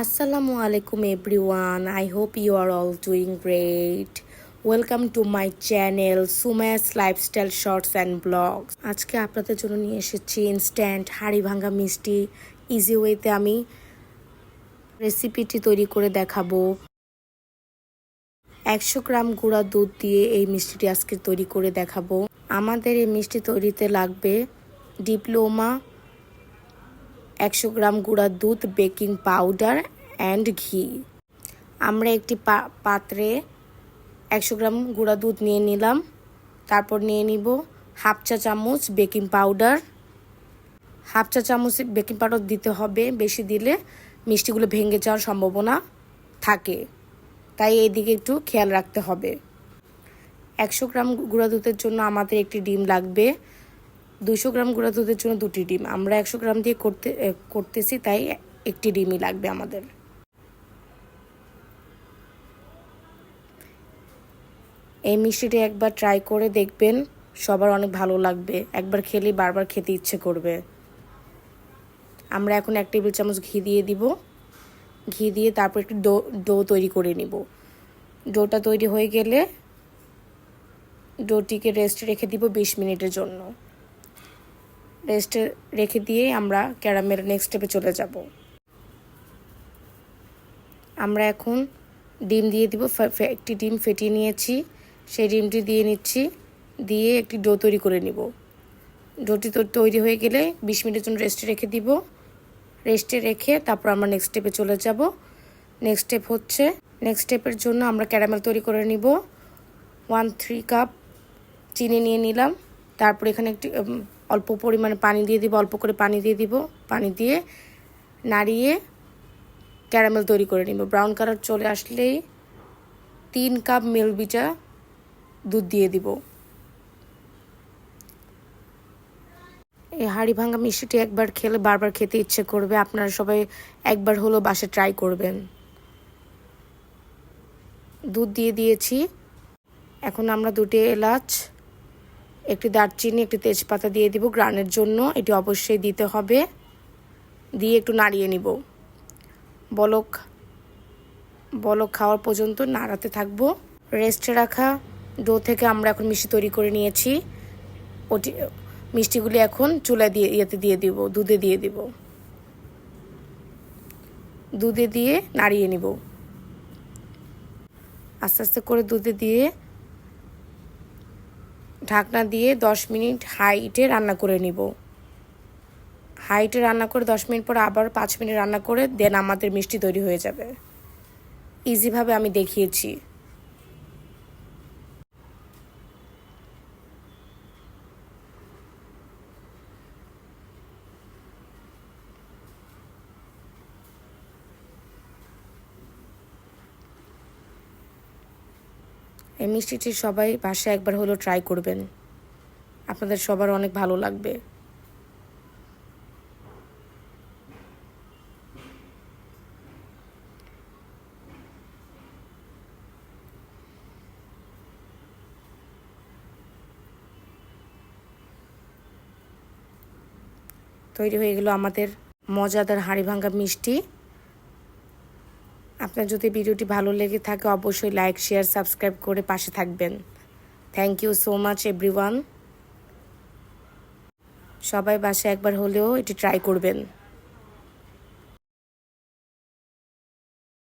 Assalamu alaikum, everyone. I hope you are all doing great. Welcome to my channel Sumaya's lifestyle shorts and vlogs আজকে আপনাদের জন্য নিয়ে এসেছি instant হাড়ি ভাঙ্গা মিষ্টি ইজি ওয়েতে আমি রেসিপিটি তৈরি করে দেখাবো একশো গ্রাম গুঁড়া দুধ দিয়ে এই মিষ্টিটি আজকে তৈরি করে দেখাবো আমাদের এই মিষ্টি তৈরিতে লাগবে ডিপ্লোমা একশো গ্রাম গুঁড়া দুধ, বেকিং পাউডার অ্যান্ড ঘি। আমরা একটি পাত্রে একশো গ্রাম গুঁড়া দুধ নিয়ে নিলাম। তারপর নিয়ে নিব হাফ চা চামচ বেকিং পাউডার। হাফ চা চামচ বেকিং পাউডার দিতে হবে বেশি দিলে মিষ্টিগুলো ভেঙে যাওয়ার সম্ভাবনা থাকে। তাই এইদিকে একটু খেয়াল রাখতে হবে। একশো গ্রাম গুঁড়া দুধের জন্য আমাদের একটি ডিম লাগবে। দুশো গ্রাম গুঁড়া দুধের জন্য দুটি ডিম। আমরা একশো গ্রাম দিয়ে করতে করতেছি, তাই একটি ডিমই লাগবে আমাদের। এই মিষ্টিটি একবার ট্রাই করে দেখবেন, সবার অনেক ভালো লাগবে। একবার খেলে বারবার খেতে ইচ্ছে করবে। আমরা এখন এক টেবিল চামচ ঘি দিয়ে দিব। ঘি দিয়ে তারপর একটু ডো ডো তৈরি করে নিব। ডোটা তৈরি হয়ে গেলে, ডোটিকে রেস্টে রেখে দিব বিশ মিনিটের জন্য। রেস্টে রেখে দিয়ে আমরা ক্যারামেল নেক্সট স্টেপে চলে যাব। আমরা এখন ডিম দিয়ে দিব একটি ডিম ফেটিয়ে নিয়েছি। সেই ডিমটি দিয়ে নিচ্ছি, দিয়ে একটি ডো তৈরি করে নিব। ডোটি তো তৈরি হয়ে গেলে বিশ মিনিটের জন্য রেস্টে রেখে দিব। রেস্টে রেখে তারপর আমরা নেক্সট স্টেপে চলে যাব। নেক্সট স্টেপ হচ্ছে নেক্সট স্টেপের জন্য আমরা ক্যারামেল তৈরি করে নিব। ওয়ান থ্রি কাপ চিনি নিয়ে নিলাম। তারপর এখানে একটি অল্প পরিমাণে পানি দিয়ে দিব, অল্প করে পানি দিয়ে দিব। পানি দিয়ে নাড়িয়ে ক্যারামেল তৈরি করে নিব। ব্রাউন কালার চলে আসলেই তিন কাপ মিল্ক দুধ দিয়ে দিব। এই হাঁড়ি ভাঙা মিষ্টিটি একবার খেলে বারবার খেতে ইচ্ছে করবে। আপনারা সবাই একবার হলো বাসে ট্রাই করবেন। দুধ দিয়ে দিয়েছি। এখন আমরা দুটি এলাচ একটি দারচিনি, একটি তেজপাতা দিয়ে দিব গ্রানের জন্য। এটি অবশ্যই দিতে হবে। দিয়ে একটু নাড়িয়ে নিব। বলক বলক খাওয়ার পর্যন্ত নাড়াতে থাকব। রেস্টে রাখা ডো থেকে আমরা এখন মিষ্টি তৈরি করে নিয়েছি। ওটি, মিষ্টিগুলি এখন চুলায় দিয়ে, ইয়েতে দিয়ে দিব, দুধে দিয়ে দিব। দুধে দিয়ে নাড়িয়ে নিব। আস্তে আস্তে করে দুধে দিয়ে ঢাকনা দিয়ে দশ মিনিট হাইটে রান্না করে নিব। হাইটে রান্না করে দশ মিনিট পর আবার পাঁচ মিনিট রান্না করে দেন আমাদের মিষ্টি তৈরি হয়ে যাবে। ইজিভাবে আমি দেখিয়েছি। এই মিষ্টিটি সবাই বাসায় একবার হলেও ট্রাই করবেন। আপনাদের সবার অনেক ভালো লাগবে। তৈরি হয়ে গেল আমাদের মজাদার হাঁড়ি ভাঙ্গা মিষ্টি। আপনার যদি ভিডিওটি ভালো লেগে থাকে, অবশ্যই লাইক, শেয়ার, সাবস্ক্রাইব করে পাশে থাকবেন। Thank you so much everyone সবাই বাসে একবার হলেও এটি ট্রাই করবেন।